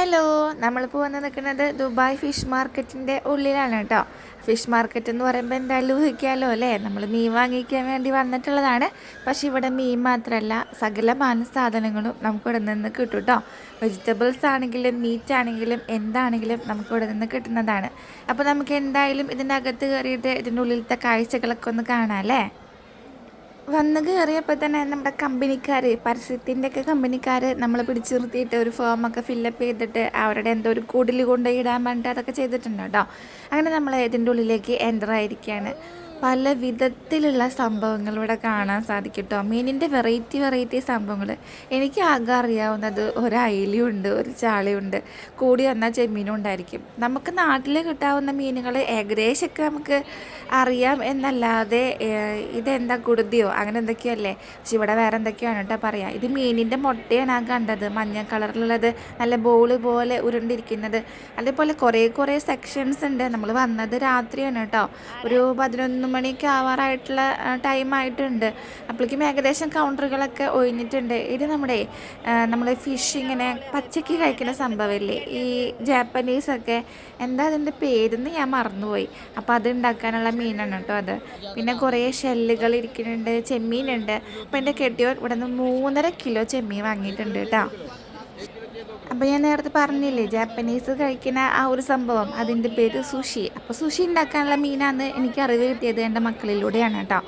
Hello നമ്മളിപ്പോൾ വന്ന് നിൽക്കുന്നത് ദുബായ് ഫിഷ് മാർക്കറ്റിന്റെ ഉള്ളിലാണ് കേട്ടോ. ഫിഷ് മാർക്കറ്റ് എന്ന് പറയുമ്പോൾ എന്തായാലും ഊഹിക്കാമല്ലോ അല്ലേ? നമ്മൾ മീൻ വാങ്ങിക്കാൻ വേണ്ടി വന്നിട്ടുള്ളതാണ്. പക്ഷെ ഇവിടെ മീൻ മാത്രമല്ല സകലമാന സാധനങ്ങളും നമുക്ക് ഇവിടെ നിന്ന് കിട്ടും കേട്ടോ. വെജിറ്റബിൾസ് ആണെങ്കിലും മീറ്റ് ആണെങ്കിലും എന്താണെങ്കിലും നമുക്ക് ഇവിടെ നിന്ന് കിട്ടുന്നതാണ്. അപ്പോൾ നമുക്ക് എന്തായാലും ഇതിന്റെ അകത്ത് കയറിയിട്ട് ഇതിന്റെ ഉള്ളിലത്തെ കാഴ്ചകളൊക്കെ ഒന്ന് കാണാം അല്ലേ? വന്ന് കയറിയപ്പോൾ തന്നെ നമ്മുടെ കമ്പനിക്കാർ പരസ്യത്തിന്റെ ഒക്കെ കമ്പനിക്കാർ നമ്മളെ പിടിച്ചു നിർത്തിയിട്ട് ഒരു ഫോമൊക്കെ ഫില്ലപ്പ് ചെയ്തിട്ട് അവരുടെ എന്തോ ഒരു കൂടിൽ കൊണ്ടുപോയി ഇടാൻ വേണ്ടിയിട്ട് അതൊക്കെ ചെയ്തിട്ടുണ്ട് കേട്ടോ. അങ്ങനെ നമ്മൾ ഇതിന്റെ ഉള്ളിലേക്ക് എന്റർ ആയിരിക്കുകയാണ് പല വിധത്തിലുള്ള സംഭവങ്ങൾ ഇവിടെ കാണാൻ സാധിക്കും കേട്ടോ മീനിന്റെ വെറൈറ്റി വെറൈറ്റി സംഭവങ്ങൾ എനിക്ക് ആകെ അറിയാവുന്നത് ഒരു അയിലുണ്ട് ഒരു ചാളിയുണ്ട്. കൂടി വന്നാൽ ചെമ്മീനും ഉണ്ടായിരിക്കും. നമുക്ക് നാട്ടിൽ കിട്ടാവുന്ന മീനുകൾ ഏകദേശമൊക്കെ നമുക്ക് അറിയാം എന്നല്ലാതെ ഇതെന്താ കുടുതിയോ? അങ്ങനെ എന്തൊക്കെയല്ലേ? പക്ഷെ ഇവിടെ വേറെ എന്തൊക്കെയാണ് കേട്ടോ പറയാം. ഇത് മീനിന്റെ മുട്ടയാണ് ആ കണ്ടത്. മഞ്ഞ കളറിലുള്ളത് നല്ല ബോൾ പോലെ ഉരുണ്ടിരിക്കുന്നത്. അതേപോലെ കുറേ കുറേ സെക്ഷൻസ് ഉണ്ട്. നമ്മൾ വന്നത് രാത്രിയാണ് കേട്ടോ. ഒരു പതിനൊന്ന് മണിക്ക് ആവാറായിട്ടുള്ള ടൈമായിട്ടുണ്ട് അപ്പോഴേക്കും ഏകദേശം കൗണ്ടറുകളൊക്കെ ഒഴിഞ്ഞിട്ടുണ്ട്. ഇത് നമ്മുടെ നമ്മൾ ഫിഷ് ഇങ്ങനെ പച്ചയ്ക്ക് കഴിക്കുന്ന സംഭവമില്ലേ? ഈ ജാപ്പനീസൊക്കെ എന്താ അതിന്റെ പേരെന്ന് ഞാൻ മറന്നുപോയി. അപ്പോൾ അത് ഉണ്ടാക്കാനുള്ള മീനാണ് കേട്ടോ അത്. പിന്നെ കുറേ ഷെല്ലുകൾ ഇരിക്കുന്നുണ്ട് ചെമ്മീനുണ്ട്. അപ്പോൾ എന്റെ കെട്ടിയോർ ഇവിടെ നിന്ന് മൂന്നര കിലോ ചെമ്മീൻ വാങ്ങിയിട്ടുണ്ട് കേട്ടോ. അപ്പോൾ ഞാൻ നേരത്തെ പറഞ്ഞില്ലേ ജാപ്പനീസ് കഴിക്കുന്ന ആ ഒരു സംഭവം അതിന്റെ പേര് സുഷി അപ്പോൾ സുഷി ഉണ്ടാക്കാനുള്ള മീനാണ് എനിക്ക് അറിവ് കിട്ടിയത് എന്റെ മക്കളിലൂടെയാണ് കേട്ടോ.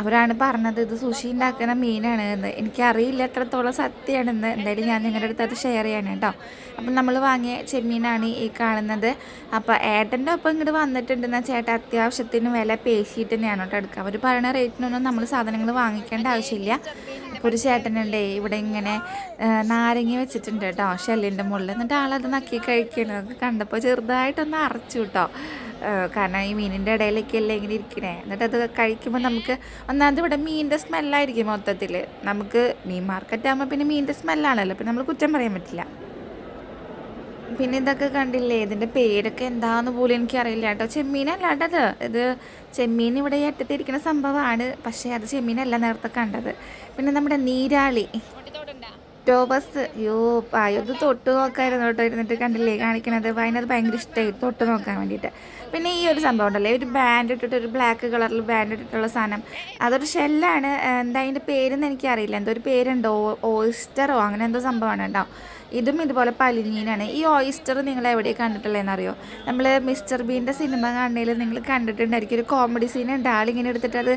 അവരാണ് പറഞ്ഞത് ഇത് സുഷി ഉണ്ടാക്കുന്ന മീനാണ് എന്ന്. എനിക്കറിയില്ല എത്രത്തോളം സത്യമാണെന്ന്. എന്തായാലും ഞാൻ നിങ്ങളുടെ അടുത്ത് അത് ഷെയർ ചെയ്യാണ് കേട്ടോ. അപ്പം നമ്മൾ വാങ്ങിയ ചെമ്മീനാണ് ഈ കാണുന്നത്. അപ്പോൾ ഏട്ടന്റെ ഒപ്പം ഇങ്ങോട്ട് വന്നിട്ടുണ്ടെന്നാൽ ചേട്ടൻ അത്യാവശ്യത്തിന് വില പേശിയിട്ട് തന്നെയാണ് കേട്ടോ എടുക്കുക. അവർ പറയുന്ന റേറ്റിനൊന്നും നമ്മൾ സാധനങ്ങൾ വാങ്ങിക്കേണ്ട ആവശ്യമില്ല. ഒരു ചേട്ടനുണ്ടേ ഇവിടെ ഇങ്ങനെ നാരങ്ങ വെച്ചിട്ടുണ്ട് കേട്ടോ ഷെല്ലിന്റെ മുകളിൽ. എന്നിട്ട് ആളത് നക്കി കഴിക്കണത് കണ്ടപ്പോൾ ചെറുതായിട്ടൊന്ന് അറച്ചു കേട്ടോ കാരണം ഈ മീനിന്റെ ഇടയിലേക്കല്ലേ ഇങ്ങനെ ഇരിക്കണേ. എന്നിട്ട് അത് കഴിക്കുമ്പോൾ നമുക്ക് ഒന്നാമത് ഇവിടെ മീനിന്റെ സ്മെല്ലായിരിക്കും മൊത്തത്തിൽ നമുക്ക് മീൻ മാർക്കറ്റ് ആകുമ്പോൾ പിന്നെ മീനിന്റെ സ്മെല്ലാണല്ലോ. പിന്നെ നമ്മൾ കുറ്റം പറയാൻ പറ്റില്ല. പിന്നെ ഇതൊക്കെ കണ്ടില്ലേ? ഇതിന്റെ പേരൊക്കെ എന്താന്ന് പോലും എനിക്കറിയില്ല കേട്ടോ. ചെമ്മീനല്ലാണ്ടത് ഇത്. ചെമ്മീൻ ഇവിടെ അറ്റത്തിരിക്കുന്ന സംഭവമാണ്. പക്ഷേ അത് ചെമ്മീനല്ല നേരത്തെ കണ്ടത്. പിന്നെ നമ്മുടെ നീരാളി. ടോബസ് യോ പായോ. ഇത് തൊട്ട് നോക്കായിരുന്നു കേട്ടോ ഇരുന്നിട്ട് കണ്ടില്ലേ? കാണിക്കണത്. അതിനത് ഭയങ്കര ഇഷ്ടമായി തൊട്ട് നോക്കാൻ വേണ്ടിയിട്ട്. പിന്നെ ഈ ഒരു സംഭവം ഉണ്ടല്ലേ. ഒരു ബാൻഡ് ഇട്ടിട്ട് ഒരു ബ്ലാക്ക് കളറിൽ ബാൻഡ് ഇട്ടിട്ടുള്ള സാധനം. അതൊരു ഷെല്ലാണ് എന്താ അതിന്റെ പേരെന്ന് എനിക്കറിയില്ല. എന്തോ ഒരു പേരുണ്ടോ? ഓയിസ്റ്ററോ അങ്ങനെ എന്തോ സംഭവമാണ് കേട്ടോ. ഇതും ഇതുപോലെ പലിഞ്ഞീനാണ്. ഈ ഓയിസ്റ്റർ നിങ്ങൾ എവിടെ കണ്ടിട്ടുള്ളതെന്ന് അറിയോ നമ്മൾ മിസ്റ്റർ ബീന്റെ സിനിമ കാണുന്നതിൽ നിങ്ങൾ കണ്ടിട്ടുണ്ടായിരിക്കും. ഒരു കോമഡി സീൻ ഉണ്ട്. ആളിങ്ങനെ എടുത്തിട്ട് അത്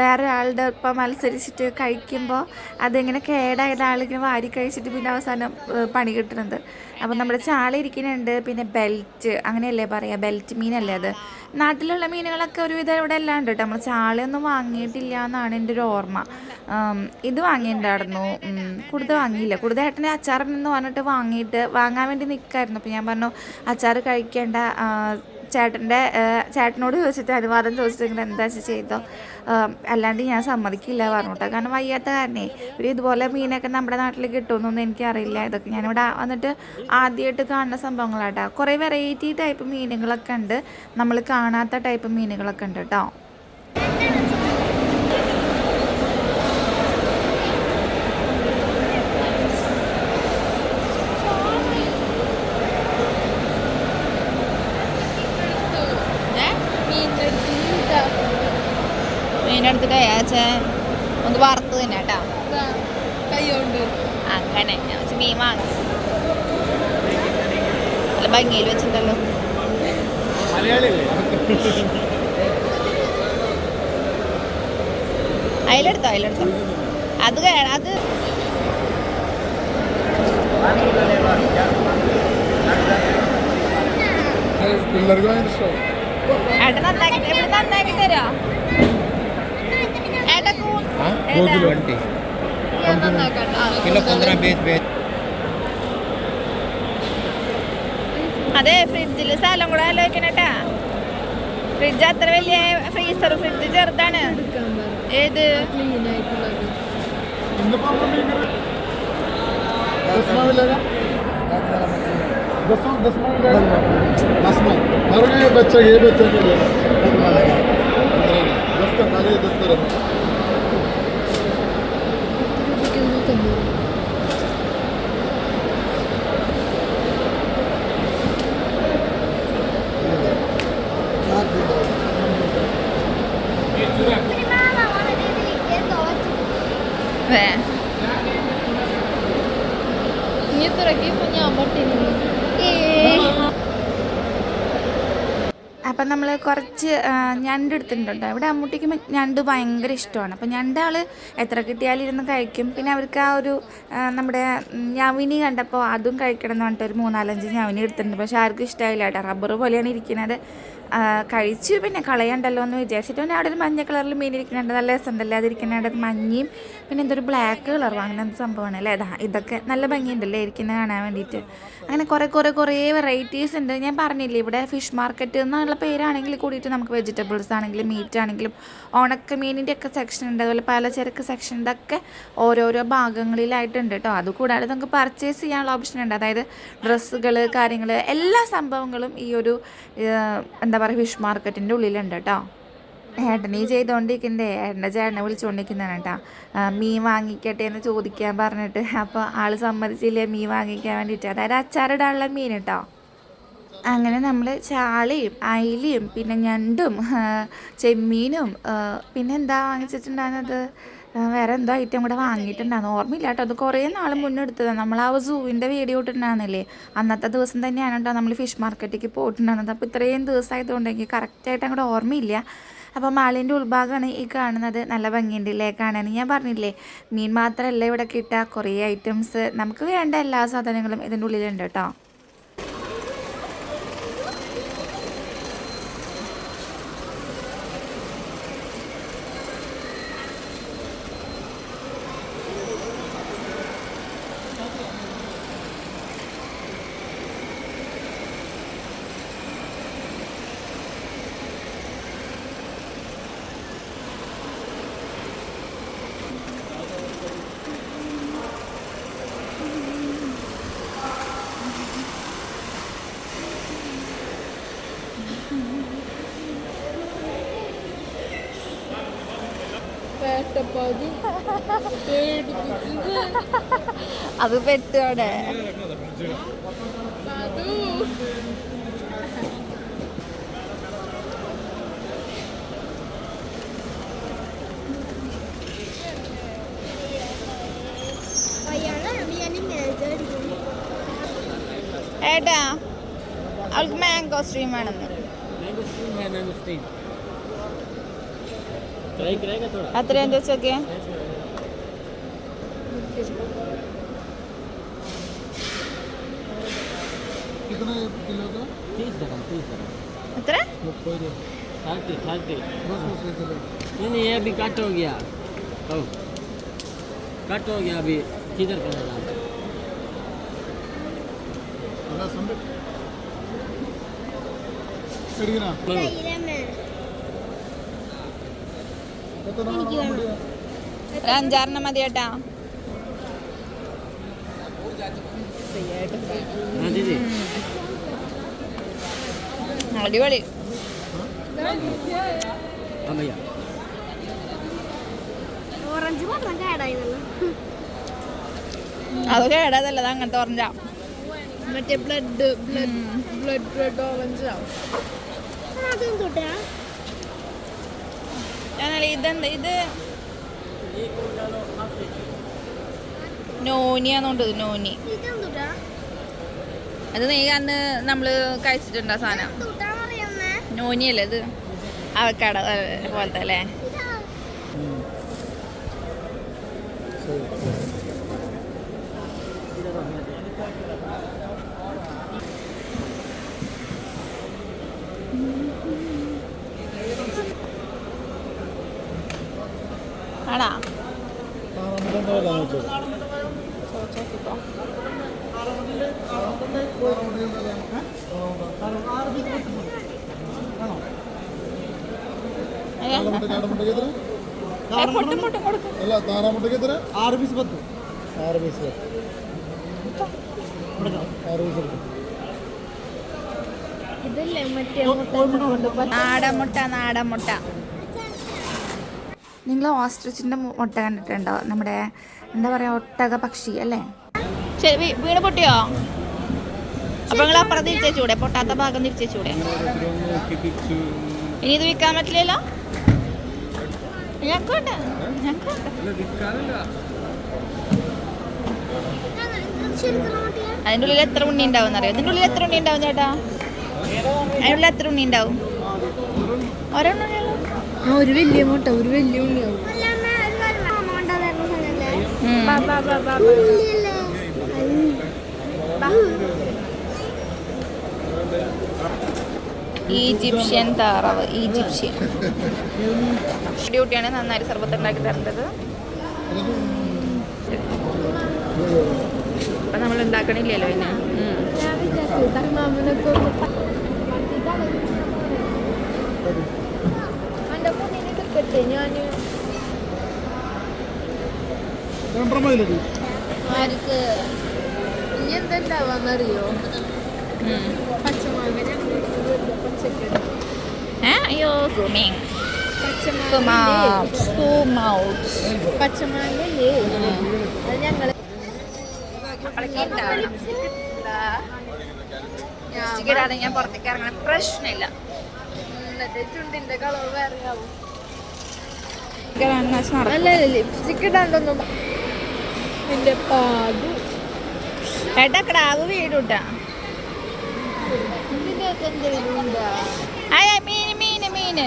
വേറെ ആളുടെ ഒപ്പം മത്സരിച്ചിട്ട് കഴിക്കുമ്പോൾ അതിങ്ങനെ കേടായത് ആളിങ്ങനെ വാരി കഴിച്ചിട്ട് പിന്നെ അവസാനം പണി കിട്ടുന്നത്. അപ്പോൾ നമ്മുടെ ചാള ഇരിക്കുന്നുണ്ട്. പിന്നെ ബെൽറ്റ് അങ്ങനെയല്ലേ പറയുക ബെൽറ്റ് മീനല്ലേ അത്? നാട്ടിലുള്ള മീനുകളൊക്കെ ഒരുവിധം ഇവിടെ എല്ലാം ഉണ്ട് കേട്ടോ. നമ്മൾ ചാളയൊന്നും വാങ്ങിയിട്ടില്ല എന്നാണ് എന്റെ ഒരു ഓർമ്മ. ഇത് വാങ്ങിയിട്ടുണ്ടായിരുന്നു. കൂടുതൽ കുടുത വാങ്ങിയില്ല. കുടുത ഏട്ടനെ അച്ചാറിനെന്ന് പറഞ്ഞിട്ട് വാങ്ങിയിട്ട് വാങ്ങാൻ വേണ്ടി നിൽക്കായിരുന്നു അപ്പോൾ ഞാൻ പറഞ്ഞു അച്ചാർ കഴിക്കേണ്ട. ചേട്ടന്റെ ചേട്ടനോട് ചോദിച്ചിട്ട് അനുവാദം ചോദിച്ചിട്ട് ഇങ്ങനെ എന്താ വെച്ചാൽ ചെയ്തോ? അല്ലാണ്ട് ഞാൻ സമ്മതിക്കില്ല പറഞ്ഞോട്ടെ. കാരണം വയ്യാത്ത കാരണേ ഒരു ഇതുപോലെ മീനൊക്കെ നമ്മുടെ നാട്ടിൽ കിട്ടുമെന്നൊന്നും എനിക്കറിയില്ല. ഇതൊക്കെ ഞാനിവിടെ വന്നിട്ട് ആദ്യമായിട്ട് കാണുന്ന സംഭവങ്ങളാട്ടോ. കുറേ വെറൈറ്റി ടൈപ്പ് മീനുകളൊക്കെ ഉണ്ട്. നമ്മൾ കാണാത്ത ടൈപ്പ് മീനുകളൊക്കെ ഉണ്ട് കേട്ടോ. മീനെടുത്തിട്ട് അയച്ചേ ഒന്ന് വറുത്ത് തന്നെ കേട്ടോ. കൈകൊണ്ട്. അങ്ങനെ ഞാൻ വെച്ച് മീൻ വാങ്ങി. നല്ല ഭംഗിയിൽ വെച്ചിട്ടുണ്ടല്ലോ. അതിലെടുത്തോ അതിലെടുത്തോ അത് അത് പിള്ളേർക്ക് ഭയങ്കര ഇഷ്ടമാണ് ഏട്ടൻ നന്നാക്കി ഇവിടെ നന്നാക്കി हाँ दो किलो घंटे കിലോ പന്ത്രണ്ട് बीस बीस അതെ ഫ്രിഡ്ജിൽ സ്ഥലം കൂടെ ആലോചിക്കണട്ടാ ഫ്രിഡ്ജ് അത്ര വലിയ ഫ്രീസർ ഫ്രിഡ്ജ് ചെറുതാണ് ഏത് ക്ലീൻ ആയിട്ടുള്ളത് दस അതെ. നീ തുറക്കിയപ്പോ ഞാൻ അപ്പം നമ്മൾ കുറച്ച് ഞണ്ട് എടുത്തിട്ടുണ്ട് ഇവിടെ അമ്മൂട്ടിക്ക് ഞണ്ട് ഭയങ്കര ഇഷ്ടമാണ്. അപ്പം ഞണ്ടാൾ എത്ര കിട്ടിയാലും ഇരുന്ന് കഴിക്കും. പിന്നെ അവർക്ക് ആ ഒരു നമ്മുടെ ഞവിനി കണ്ടപ്പോൾ അതും കഴിക്കണം എന്ന് പറഞ്ഞിട്ട് ഒരു മൂന്നാലഞ്ച് ഞവിനി എടുത്തിട്ടുണ്ട്. പക്ഷെ ആർക്കും ഇഷ്ടമായില്ല കേട്ടോ. റബ്ബർ പോലെയാണ് ഇരിക്കുന്നത്. കഴിച്ചു. പിന്നെ കളയണ്ടല്ലോ എന്ന് വിചാരിച്ചിട്ട് പിന്നെ അവിടെ ഒരു മഞ്ഞ കളറിൽ മീൻ ഇരിക്കുന്നുണ്ട്. നല്ല രസമുണ്ടല്ലേ? അതിരിക്കുന്നുണ്ട് അത് മഞ്ഞയും പിന്നെ എന്തൊരു ബ്ലാക്ക് കളറും അങ്ങനെ എന്ത് സംഭവമാണ് അല്ലേ? അതാ ഇതൊക്കെ നല്ല ഭംഗിയുണ്ടല്ലേ ഇരിക്കുന്ന കാണാൻ വേണ്ടിയിട്ട്? അങ്ങനെ കുറേ കുറേ കുറേ വെറൈറ്റീസ് ഉണ്ട്. ഞാൻ പറഞ്ഞില്ലേ ഇവിടെ ഫിഷ് മാർക്കറ്റ് എന്നുള്ള പേരാണെങ്കിൽ കൂടിയിട്ട് നമുക്ക് വെജിറ്റബിൾസ് ആണെങ്കിലും മീറ്റ് ആണെങ്കിലും ഉണക്ക മീനിന്റെ ഒക്കെ സെക്ഷൻ ഉണ്ട്. അതുപോലെ പലചരക്ക് സെക്ഷൻ ഇതൊക്കെ ഓരോരോ ഭാഗങ്ങളിലായിട്ടുണ്ട് കേട്ടോ. അതുകൂടാതെ നമുക്ക് പർച്ചേസ് ചെയ്യാനുള്ള ഓപ്ഷൻ ഉണ്ട്. അതായത് ഡ്രസ്സുകൾ കാര്യങ്ങൾ എല്ലാ സംഭവങ്ങളും ഈ ഒരു എന്താ പറയുക ഫിഷ് മാർക്കറ്റിന്റെ ഉള്ളിലുണ്ട് കേട്ടോ ഏട്ടനീ ചെയ്തുകൊണ്ടിരിക്കണ്ടേ ഏട്ടന്റെ ചേട്ടനെ വിളിച്ചുകൊണ്ടിരിക്കുന്നതാണ് കേട്ടോ മീൻ വാങ്ങിക്കട്ടെ എന്ന് ചോദിക്കാൻ പറഞ്ഞിട്ട് അപ്പോൾ ആൾ സമ്മതിച്ചില്ല മീൻ വാങ്ങിക്കാൻ വേണ്ടിയിട്ട്? അതായത് അച്ചാറിടാനുള്ള മീൻ കേട്ടോ അങ്ങനെ നമ്മൾ ചാളിയും അയിലയും പിന്നെ ഞണ്ടും ചെമ്മീനും പിന്നെ എന്താ വാങ്ങിച്ചിട്ടുണ്ടായിരുന്നത്? വേറെ എന്തോ ഐറ്റം കൂടെ വാങ്ങിയിട്ടുണ്ടായിരുന്നു ഓർമ്മയില്ല കേട്ടോ അത് കുറേ നാൾ മുന്നേ എടുത്തതാണ് നമ്മൾ ആ സൂവിന്റെ വീഡിയോ ഇട്ടിട്ടുണ്ടായിരുന്നില്ലേ? അന്നത്തെ ദിവസം തന്നെയാണ് കേട്ടോ നമ്മൾ ഫിഷ് മാർക്കറ്റിലേക്ക് പോയിട്ടുണ്ടായിരുന്നത്. അപ്പോൾ ഇത്രയും ദിവസമായതുകൊണ്ട് എനിക്ക് കറക്റ്റായിട്ട് അങ്ങോട്ട് ഓർമ്മയില്ല. അപ്പോൾ മാളിന്റെ ഉൾഭാഗമാണ് ഈ കാണുന്നത്. നല്ല ഭംഗിയുണ്ട് ഇല്ലേ കാണാൻ? ഞാൻ പറഞ്ഞില്ലേ മീൻ മാത്രമല്ല ഇവിടെ കിട്ടുക. കുറേ ഐറ്റംസ് നമുക്ക് വേണ്ട എല്ലാ സാധനങ്ങളും ഇതിന്റെ ഉള്ളിലുണ്ട് കേട്ടോ അത് പെട്ടോടെ ഏട്ടാ അവൾക്ക് മാംഗോ സ്ട്രീം വേണമെന്ന് മാംഗോ സ്ട്രീം മാംഗോ സ്ട്രീം અત્રે દોસો કે नहीं नहीं ये अभी कट हो गया। ओ कट हो गया अभी किधर कर करना ना। എനിക്ക് വേണം ഒരു അഞ്ചാറെണ്ണം മതി കേട്ടാ. അടിപൊളി. ഓറഞ്ച് മാത്രം കേടായിരുന്നു അത് കേടാതല്ല അത് അങ്ങനത്തെ ഓറഞ്ചാ. മറ്റേ ബ്ലഡ് ബ്ലഡ് ബ്ലഡ് ബ്ലഡ് ഓറഞ്ചാ. അതും തൊട്ടാ ഞാനല്ല ഇതെന്താ ഇത് നോനിയാന്നുണ്ട് നോനി. അത് നീ അന്ന് നമ്മൾ കഴിച്ചിട്ടുണ്ട് ആ സാധനം? നോനി നോനിയല്ലേ ഇത്? അവക്കാട പോലത്തെ അല്ലേ ആടാ താറാമുട്ടന്റെ വില വെച്ചോ താറാമുട്ട കാടമുട്ടയ്ക്ക് എത്ര ഏ, പൊട്ടും പൊട്ടും കൊടുക്കും അല്ല താറാമുട്ടയ്ക്ക് എത്ര ആറ് പീസ് പത്ത് ആറ് പീസ് പത്ത് ആറ് പീസ് മറ്റേ നാടൻ മുട്ട നാടൻ മുട്ട. നിങ്ങൾ ഓസ്ട്രിച്ചിന്റെ മുട്ട കണ്ടിട്ടുണ്ടോ? നമ്മുടെ എന്താ പറയുക ഒട്ടക പക്ഷി അല്ലേ? ശരി വീ- വീണ് പൊട്ടിയോ? അപ്പൊ നിങ്ങൾ അപ്പുറം തിരിച്ചൂടെ പൊട്ടാത്ത ഭാഗം തിരിച്ചൂടെ ഇനി ഇത് വിൽക്കാൻ പറ്റില്ലല്ലോ? ഞങ്ങൾക്കുണ്ട് അതിന്റെ ഉള്ളിൽ എത്ര ഉണ്ണി ഉണ്ടാവും അറിയോ അതിന്റെ ഉള്ളിൽ എത്ര ഉണ്ണി ഉണ്ടാവും ചേട്ടാ? അതിനുള്ളിൽ എത്ര ഉണ്ണി ഉണ്ടാവും? ഒരെണ്ണം ആ ഒരു വലിയ മുട്ട ഒരു വലിയ ഉള്ളിയാവും ഈജിപ്ഷ്യൻ താറാവ് ഈജിപ്ഷ്യൻ. ഡ്യൂട്ടിയാണ് നന്നായി സർബത്ത് ഉണ്ടാക്കി തരേണ്ടത്. അപ്പം നമ്മൾ ഉണ്ടാക്കണില്ലല്ലോ പിന്നെ Thank ഞാൻ ഞാൻ ആർക്ക്? ഇനി എന്തുണ്ടാവാന്നറിയോ. പച്ചമാങ്ങ ഞങ്ങൾ പച്ചക്കറി അയ്യോ സൂമിങ് പച്ചമാങ്ങ സൂം ഔട്ട് പച്ചമാങ്ങല്ലേ? അത് ഞങ്ങൾ ഞാൻ പുറത്തേക്ക് ഇറങ്ങണം പ്രശ്നമില്ല. എന്നിട്ട് ചുണ്ടിന്റെ കളർ വേറെ ആവും ലിപ്സ്റ്റിക് ഇടാണ്ടൊന്നും. എന്റെ പാതു ഏട്ടാ ക്രാവ് വീടുട്ടാ. അയ്യ മീന് മീന് മീന്.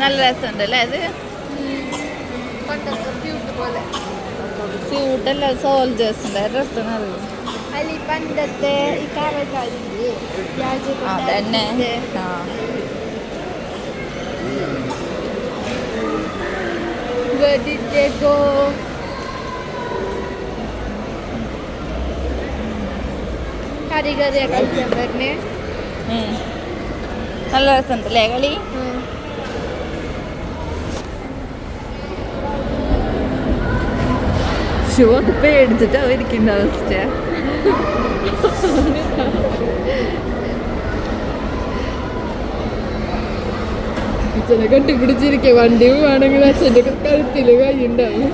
നല്ല രസമുണ്ട് അല്ലേ അത്? സ്യൂട്ടല്ല സോൾജേഴ്സിന്റെ അല്ല ഈ പണ്ടത്തെ അതന്നെ. ആ. Where did they go? കറി കറിയാ കളിക്കാൻ പറഞ്ഞേ ഉം. നല്ല രസമുണ്ട് അല്ലേ കളി? ഷോ അത് പേടിച്ചിട്ട് അവരിക്കുന്ന അവസ്ഥ അച്ഛനെ കെട്ടിപ്പിടിച്ചിരിക്കുക. വണ്ടി വേണമെങ്കിൽ അച്ഛന്റെ കഴുത്തിൽ കൈയുണ്ടാവും.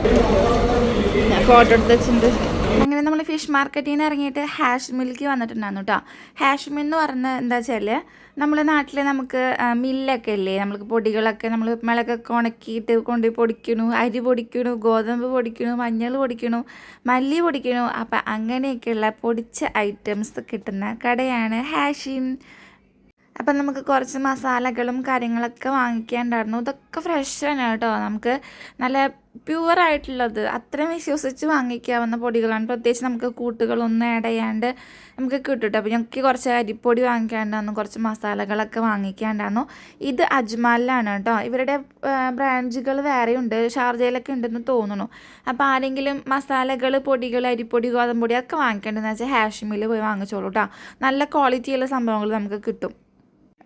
ഞാൻ ഫോട്ടോ എടുത്ത് അങ്ങനെ നമ്മൾ ഫിഷ് മാർക്കറ്റിൽ നിന്ന് ഇറങ്ങിയിട്ട് ഹാഷ് മിൽക്ക് വന്നിട്ടുണ്ടായിരുന്നു കേട്ടോ ഹാഷ് മിൽ എന്ന് പറയുന്നത് എന്താ വെച്ചാൽ നമ്മൾ നാട്ടിൽ നമുക്ക് മില്ലൊക്കെ ഇല്ലേ നമുക്ക് പൊടികളൊക്കെ നമ്മൾ മിളകൊക്കെ ഉണക്കിയിട്ട് കൊണ്ടുപോയി പൊടിക്കണു അരി പൊടിക്കണു ഗോതമ്പ് പൊടിക്കണു മഞ്ഞൾ പൊടിക്കണു മല്ലി പൊടിക്കണു. അപ്പം അങ്ങനെയൊക്കെയുള്ള പൊടിച്ച ഐറ്റംസ് കിട്ടുന്ന കടയാണ് ഹാഷിം അപ്പം നമുക്ക് കുറച്ച് മസാലകളും കാര്യങ്ങളൊക്കെ വാങ്ങിക്കാണ്ടായിരുന്നു ഇതൊക്കെ ഫ്രഷ് തന്നെ കേട്ടോ. നമുക്ക് നല്ല പ്യുവർ ആയിട്ടുള്ളത്. അത്രയും വിശ്വസിച്ച് വാങ്ങിക്കാവുന്ന പൊടികളാണ്. പ്രത്യേകിച്ച് നമുക്ക് കൂട്ടുകളൊന്നും ആഡ് ചെയ്യാണ്ട് നമുക്ക് കിട്ടും കേട്ടോ അപ്പോൾ ഞങ്ങൾക്ക് കുറച്ച് അരിപ്പൊടി വാങ്ങിക്കാണ്ടായിരുന്നു കുറച്ച് മസാലകളൊക്കെ വാങ്ങിക്കാണ്ടായിരുന്നു ഇത് അജ്മാലിലാണ് കേട്ടോ. ഇവരുടെ ബ്രാഞ്ചുകൾ വേറെയുണ്ട്. ഷാർജയിലൊക്കെ ഉണ്ടെന്ന് തോന്നുന്നു. അപ്പോൾ ആരെങ്കിലും മസാലകൾ പൊടികൾ അരിപ്പൊടി ഗോതമ്പൊടി ഒക്കെ വാങ്ങിക്കേണ്ടതെന്ന് വെച്ചാൽ ഹാഷ്മിൽ പോയി വാങ്ങിച്ചോളൂ കേട്ടോ. നല്ല ക്വാളിറ്റിയുള്ള സംഭവങ്ങൾ നമുക്ക് കിട്ടും.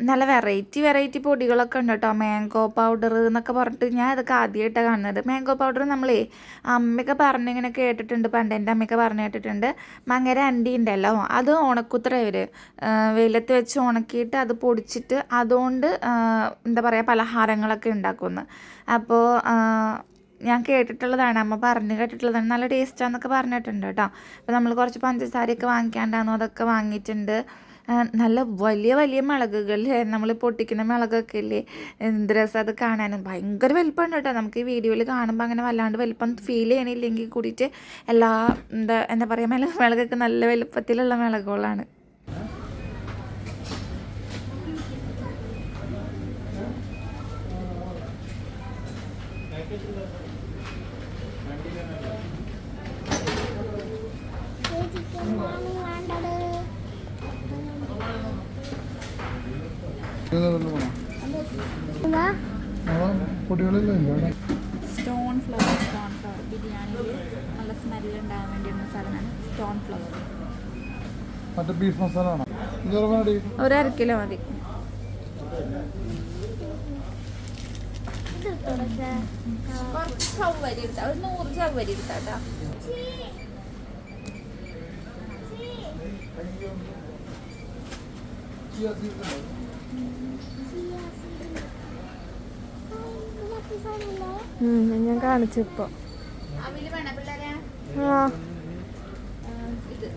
നല്ല വെറൈറ്റി വെറൈറ്റി പൊടികളൊക്കെ ഉണ്ട് കേട്ടോ മാംഗോ പൗഡർ എന്നൊക്കെ പറഞ്ഞിട്ട് ഞാൻ ഇതൊക്കെ ആദ്യമായിട്ടാണ് കാണുന്നത്. മാംഗോ പൗഡർ നമ്മളേ അമ്മയൊക്കെ പറഞ്ഞിങ്ങനെ കേട്ടിട്ടുണ്ട് പണ്ട് എന്റെ അമ്മയൊക്കെ പറഞ്ഞു കേട്ടിട്ടുണ്ട്. മങ്ങര അണ്ടി ഉണ്ടല്ലോ അത് ഉണക്കുത്ര ഇവർ വെയിലത്ത് വെച്ച് ഉണക്കിയിട്ട് അത് പൊടിച്ചിട്ട് അതുകൊണ്ട് എന്താ പറയുക പലഹാരങ്ങളൊക്കെ ഉണ്ടാക്കുമെന്ന് അപ്പോൾ ഞാൻ കേട്ടിട്ടുള്ളതാണ് അമ്മ പറഞ്ഞു കേട്ടിട്ടുള്ളതാണ്. നല്ല ടേസ്റ്റാന്നൊക്കെ പറഞ്ഞിട്ടുണ്ട് കേട്ടോ അപ്പോൾ നമ്മൾ കുറച്ച് പഞ്ചസാരയൊക്കെ വാങ്ങിക്കാണ്ടായിരുന്നു അതൊക്കെ വാങ്ങിയിട്ടുണ്ട്. നല്ല വലിയ വലിയ മുളകുകൾ നമ്മൾ പൊട്ടിക്കുന്ന മുളകൊക്കെ ഇല്ലേ എന്ത് രസം അത് കാണാനും. ഭയങ്കര വലിപ്പമുണ്ട് കേട്ടോ. നമുക്ക് ഈ വീഡിയോയിൽ കാണുമ്പോൾ അങ്ങനെ വല്ലാണ്ട് വലിപ്പം ഫീൽ ചെയ്യണില്ലെങ്കിൽ കൂടിയിട്ട് എല്ലാ എന്താ എന്താ പറയുക മിള മുളകൊക്കെ നല്ല വലുപ്പത്തിലുള്ള മുളകുകളാണ്. Thank വേണം. ഇല്ല സ്റ്റോൺ ഫ്ലവർ സ്റ്റോൺ ഫ്ലവർ ബിരിയാണിയിൽ നല്ല സ്മെല്ല് ഉണ്ടാകാൻ വേണ്ടിയുള്ള സാധനമാണ് സ്റ്റോൺ ഫ്ലവർ മറ്റേ ബീഫ് മസാല ആണോ? ഒരു അര കിലോ മതി. കുറച്ച് ചവ്വരി എടുത്താൽ ഒരു നൂറ് ചവ്വരി എടുത്താട്ടാ ഞാൻ കാണിച്ചിപ്പോ ആ ഇത്.